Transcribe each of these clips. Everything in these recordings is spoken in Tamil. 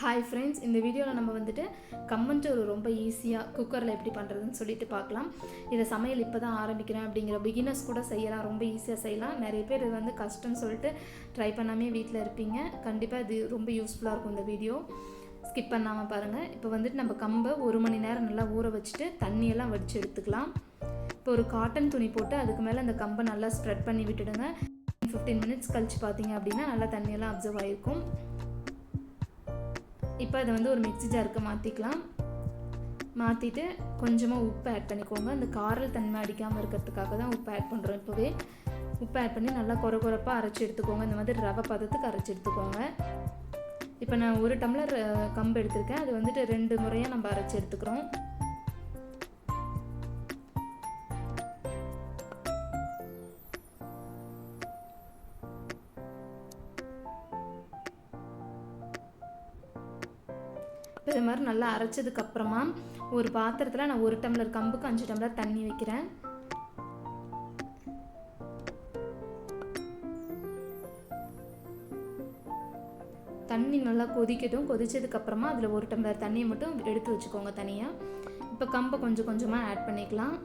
ஹாய் ஃப்ரெண்ட்ஸ் இந்த வீடியோவில் நம்ம வந்துட்டு கம்மஞ்சோறு ரொம்ப ஈஸியாக குக்கரில் எப்படி பண்ணுறதுன்னு சொல்லிட்டு பார்க்கலாம். இதை சமையல் இப்போ தான் ஆரம்பிக்கிறேன் அப்படிங்கிற பிகினர்ஸ் கூட செய்யலாம் ரொம்ப ஈஸியாக செய்யலாம். நிறைய பேர் இது வந்து கஷ்டம்னு சொல்லிட்டு ட்ரை பண்ணாமே வீட்டில் இருப்பீங்க. கண்டிப்பாக இது ரொம்ப யூஸ்ஃபுல்லாக இருக்கும் இந்த வீடியோ ஸ்கிப் பண்ணாமல் பாருங்கள் இப்போ வந்துட்டு நம்ம கம்பை ஒரு மணி நேரம் நல்லா ஊற வச்சுட்டு தண்ணியெல்லாம் வடித்து எடுத்துக்கலாம். இப்போ ஒரு காட்டன் துணி போட்டு அதுக்கு மேலே அந்த கம்பை நல்லா ஸ்ப்ரெட் பண்ணி விட்டுடுங்க. ஃபிஃப்டீன் மினிட்ஸ் கழித்து பார்த்தீங்க அப்படின்னா நல்லா தண்ணியெல்லாம் அப்சர்வ் ஆகிருக்கும் இப்போ அதை வந்து ஒரு மிக்ஸி ஜாருக்கு மாற்றிக்கலாம் மாற்றிட்டு கொஞ்சமாக உப்பு ஆட் பண்ணிக்கோங்க. அந்த காரல் தன்மை அடிக்காமல் இருக்கிறதுக்காக தான் உப்பு ஆட் பண்ணுறோம் இப்போவே. உப்பு ஆட் பண்ணி நல்லா குறை குறைப்பாக அரைச்சி எடுத்துக்கோங்க. இந்த மாதிரி ரவை பதத்துக்கு அரைச்சி எடுத்துக்கோங்க. இப்போ நான் ஒரு டம்ளர் கம்பு எடுத்திருக்கேன். அது வந்துட்டு ரெண்டு முறையாக நம்ம அரைச்சி எடுத்துக்கிறோம். இப்போ இது மாதிரி நல்லா அரைச்சதுக்கு அப்புறமா ஒரு பாத்திரத்தில் நான் ஒரு டம்ளர் கம்புக்கு அஞ்சு டம்ளர் தண்ணி வைக்கிறேன். தண்ணி நல்லா கொதிக்கட்டும். கொதிச்சதுக்கு அப்புறமா அதில் ஒரு டம்ளர் தண்ணியை மட்டும் எடுத்து வச்சுக்கோங்க தனியாக இப்போ கம்பை கொஞ்சம் கொஞ்சமாக ஆட் பண்ணிக்கலாம்.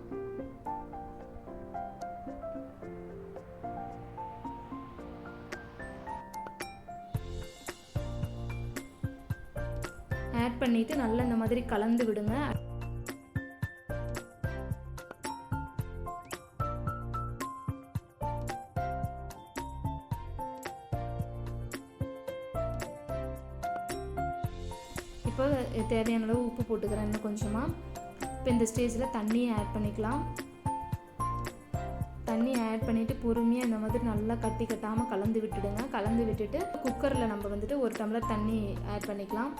ஆட் பண்ணிவிட்டு நல்லா இந்த மாதிரி கலந்து விடுங்க. இப்போ தேவையான அளவு உப்பு போட்டுக்கிறேன் இன்னும் கொஞ்சமாக இப்போ இந்த ஸ்டேஜில் தண்ணியை ஆட் பண்ணிக்கலாம். தண்ணி ஆட் பண்ணிவிட்டு பொறுமையாக இந்த மாதிரி நல்லா கட்டி கட்டாமல் கலந்து விட்டுடுங்க. கலந்து விட்டுட்டு குக்கரில் நம்ம வந்துட்டு ஒரு டம்ளர் தண்ணி ஆட் பண்ணிக்கலாம்.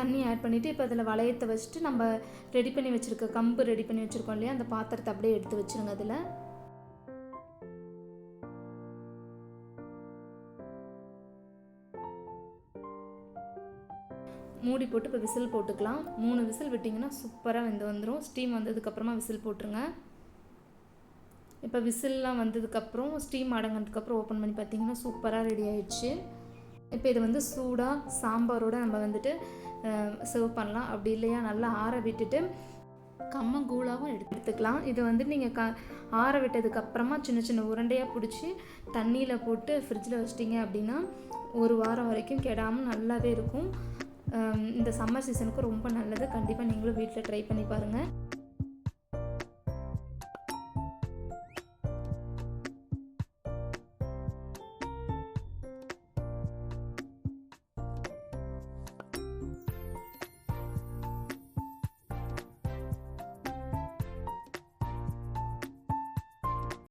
தண்ணி ஆட் பண்ணிவிட்டு இப்போ அதில் வளையத்தை வச்சுட்டு நம்ம ரெடி பண்ணி வச்சுருக்க கம்பு ரெடி பண்ணி வச்சுருக்கோம் இல்லையா? அந்த பாத்திரத்தை அப்படியே எடுத்து வச்சுருங்க அதில். மூடி போட்டு இப்போ விசில் போட்டுக்கலாம். மூணு விசில் விட்டிங்கன்னா சூப்பராக வெந்து வந்துடும் ஸ்டீம் வந்ததுக்கப்புறமா விசில் போட்டுருங்க. இப்போ விசில்லாம் வந்ததுக்கப்புறம் ஸ்டீம் அடங்கினதுக்கப்புறம் ஓப்பன் பண்ணி பார்த்தீங்கன்னா சூப்பராக ரெடி ஆயிடுச்சு. இப்போ இது வந்து சூடாக சாம்பாரோடு நம்ம வந்துட்டு சர்வ் பண்ணலாம். அப்படி இல்லையா? நல்லா ஆற விட்டுட்டு கம்மங்கூழாகவும் எடுத்து எடுத்துக்கலாம். இது வந்து நீங்கள் க ஆற விட்டதுக்கப்புறமா சின்ன சின்ன உருண்டையாக பிடிச்சி தண்ணியில் போட்டு ஃப்ரிட்ஜில் வச்சிட்டிங்க அப்படின்னா ஒரு வாரம் வரைக்கும் கெடாமல் நல்லாவே இருக்கும். இந்த சம்மர் சீசனுக்கு ரொம்ப நல்லது. கண்டிப்பாக நீங்களும் வீட்டில் ட்ரை பண்ணி பாருங்கள்